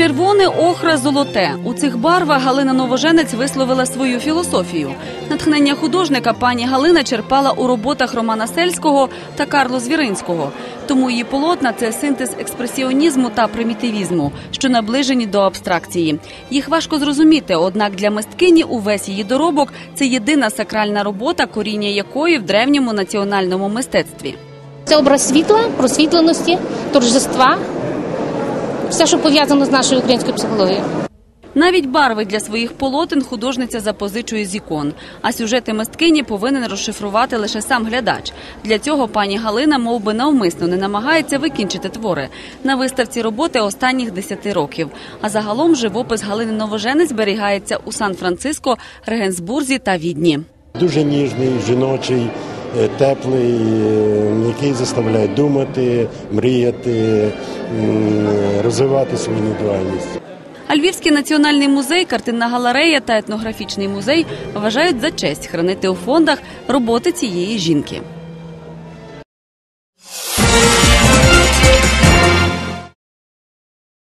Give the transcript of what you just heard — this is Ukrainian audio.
Червоне, охра, золоте. У цих барвах Галина Новоженець висловила свою філософію. Натхнення художника пані Галина черпала у роботах Романа Сельського та Карло Звіринського. Тому її полотна це синтез експресіонізму та примітивізму, що наближені до абстракції. Їх важко зрозуміти, однак для мисткині увесь її доробок це єдина сакральна робота, коріння якої в древньому національному мистецтві. Це образ світла, просвітленості, торжества, все, що пов'язано з нашою українською психологією. Навіть барви для своїх полотен художниця запозичує з ікон, а сюжети мисткині повинен розшифрувати лише сам глядач. Для цього пані Галина мов би, навмисно не намагається викінчити твори на виставці роботи останніх 10 років. А загалом живопис Галини Новоженець зберігається у Сан-Франциско, Регенсбурзі та Відні. Дуже ніжний, жіночий, е, теплий, е, який заставляє думати, мріяти, розвивати свою індивідуальність. А Львівський національний музей, картинна галерея та етнографічний музей вважають за честь хранити у фондах роботи цієї жінки.